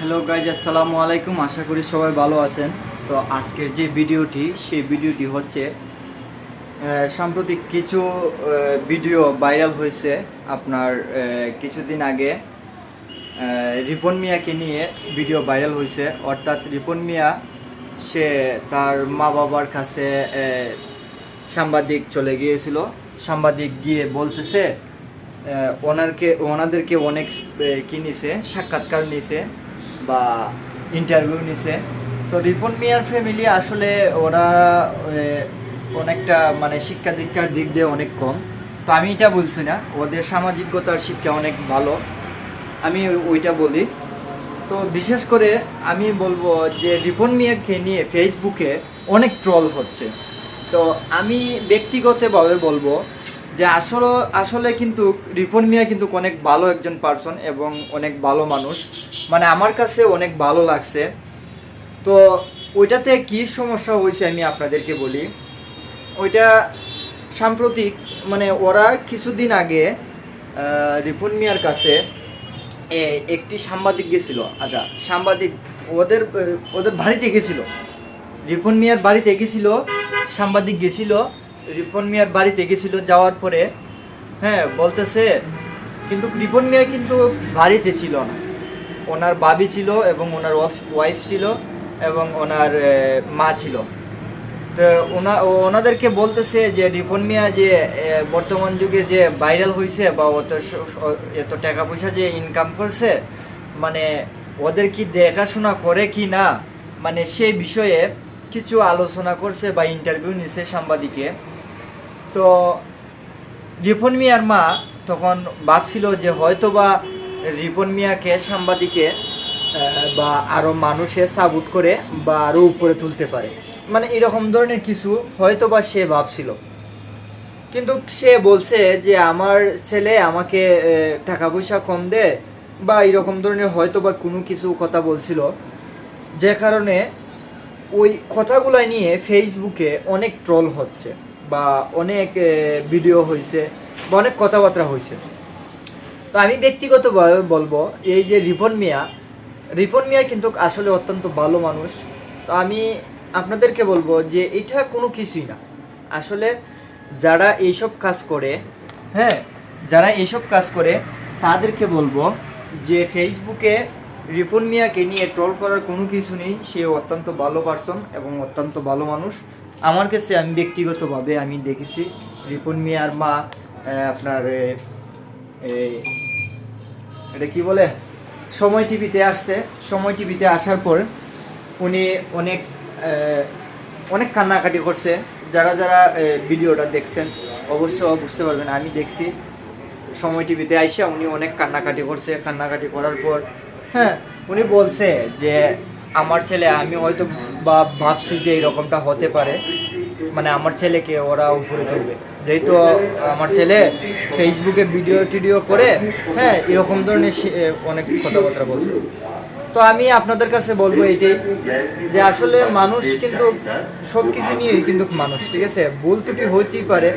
Hello guys আসসালামু আলাইকুম। আশা করি সবাই ভালো আছেন। তো আজকের যে ভিডিওটি সেই ভিডিওটি হচ্ছে সাম্প্রতিক কিছু ভিডিও ভাইরাল হয়েছে আপনার কিছুদিন আগে। রিপন মিয়াকে নিয়ে ভিডিও ভাইরাল হয়েছে। অর্থাৎ রিপন মিয়া সে তার মা বাবার কাছে সাংবাদিক চলে গিয়েছিল। সাংবাদিক গিয়ে বলতেছে ওনারকে ওনাদেরকে অনেক আহ, কি নিছে সাক্ষাৎকার নিছে। বা ইন্টারভিউ নিছে। তো রিপন মিয়ার ফ্যামিলি আসলে ওরা অনেকটা মানে শিক্ষা দীক্ষার দিক দিয়ে অনেক কম। তো আমি এটা বলছি না, ওদের সামাজিকতার শিক্ষা অনেক ভালো। আমি ওইটা বলি। তো বিশেষ করে আমি বলব যে রিপন মিয়াকে নিয়ে ফেসবুকে অনেক ট্রল হচ্ছে। তো আমি ব্যক্তিগতভাবে বলব যে আসলে আসলে কিন্তু রিপন মিয়া কিন্তু অনেক ভালো একজন পার্সন এবং অনেক ভালো মানুষ। মানে আমার কাছে অনেক ভালো লাগছে। তো ওইটাতে কি সমস্যা হয়েছে আমি আপনাদেরকে বলি। ওইটা সাম্প্রতিক মানে ওরা কিছুদিন আগে রিপন মিয়ার কাছে একটি সাংবাদিক গেছিল। আচ্ছা সাংবাদিক ওদের ওদের বাড়িতে গেছিল। রিপন মিয়ার বাড়িতে গেছিল, সাংবাদিক গেছিল। রিপন মিয়ার বাড়িতে গেছিল, যাওয়ার পরে হ্যাঁ বলতেছে, কিন্তু রিপন মিয়া কিন্তু বাড়িতে ছিল না। ওনার বাবি ছিল এবং ওনার ওয়াইফ ছিল এবং ওনার মা ছিল। তো ওনা ওনাদেরকে বলতেছে যে, রিপন মিয়া যে বর্তমান যুগে যে ভাইরাল হয়েছে বা অত এত টাকা পয়সা যে ইনকাম করছে মানে ওদের কি দেখাশোনা করে কি না মানে সেই বিষয়ে কিছু আলোচনা করছে বা ইন্টারভিউ নিছে সাংবাদিকে। তো রিপন মিয়ার মা তখন ভাবছিল যে হয়তো বা রিপন মিয়াকে সাংবাদিকে বা আরও মানুষে সাবুট করে বা আরও উপরে তুলতে পারে। মানে এরকম ধরনের কিছু হয়তো বা সে ভাবছিল। কিন্তু সে বলছে যে আমার ছেলে আমাকে টাকা পয়সা কম দেয় বা এরকম ধরনের হয়তো বা কোনো কিছু কথা বলছিল। যে কারণে ওই কথাগুলো নিয়ে ফেসবুকে অনেক ট্রল হচ্ছে বা অনেক ভিডিও হয়েছে বা অনেক কথাবার্তা হয়েছে তো আমি ব্যক্তিগতভাবে বলব, এই যে রিপন মিয়া রিপন মিয়া কিন্তু আসলে অত্যন্ত ভালো মানুষ। তো আমি আপনাদেরকে বলব যে এটা কোনো কিছুই না। আসলে যারা এইসব কাজ করে হ্যাঁ যারা এইসব কাজ করে, তাদেরকে বলব যে ফেসবুকে রিপন মিয়াকে নিয়ে ট্রল করার কোনো কিছু নেই। সে অত্যন্ত ভালো পার্সন এবং অত্যন্ত ভালো মানুষ। আমার কাছে আমি ব্যক্তিগতভাবে আমি দেখেছি রিপন মিয়ার মা আপনার এটা কি বলে? সময় টিভিতে আসছে। সময় টিভিতে আসার পর উনি অনেক অনেক কান্নাকাটি করছে। যারা যারা ভিডিওটা দেখছেন, অবশ্য বুঝতে পারবেন, আমি দেখছি সময় টিভিতে আইসা উনি অনেক কান্নাকাটি করছে। কান্নাকাটি করার পর হ্যাঁ। উনি বলছে যে, আমার ছেলে, আমি হয়তো বা ভাবছি যে এরকমটা হতে পারে। মানে আমার ছেলেকে ওরা উপরে তুলবে। যেহেতু আমার ছেলে ফেসবুকে ভিডিও টিডিও করে হ্যাঁ এরকম ধরনের অনেক কথাবার্তা বলছে। তো আমি আপনাদের কাছে বলব এইটাই যে, আসলে মানুষ কিন্তু সব কিছু নিয়েই কিন্তু মানুষ, ঠিক আছে? ভুল ত্রুটি হইতেই পারে।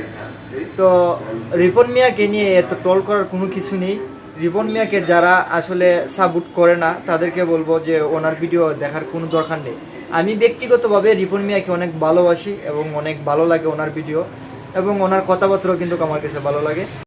তো রিপন মিয়াকে নিয়ে এত ট্রল করার কোনো কিছু নেই। রিপন মিয়াকে যারা আসলে সাপোর্ট করে না, তাদেরকে বলব যে ওনার ভিডিও দেখার কোনো দরকার নেই। আমি ব্যক্তিগতভাবে রিপন মিয়াকে অনেক ভালোবাসি এবং অনেক ভালো লাগে ওনার ভিডিও এবং ওনার কথাবার্তাও কিন্তু আমার কাছে ভালো লাগে।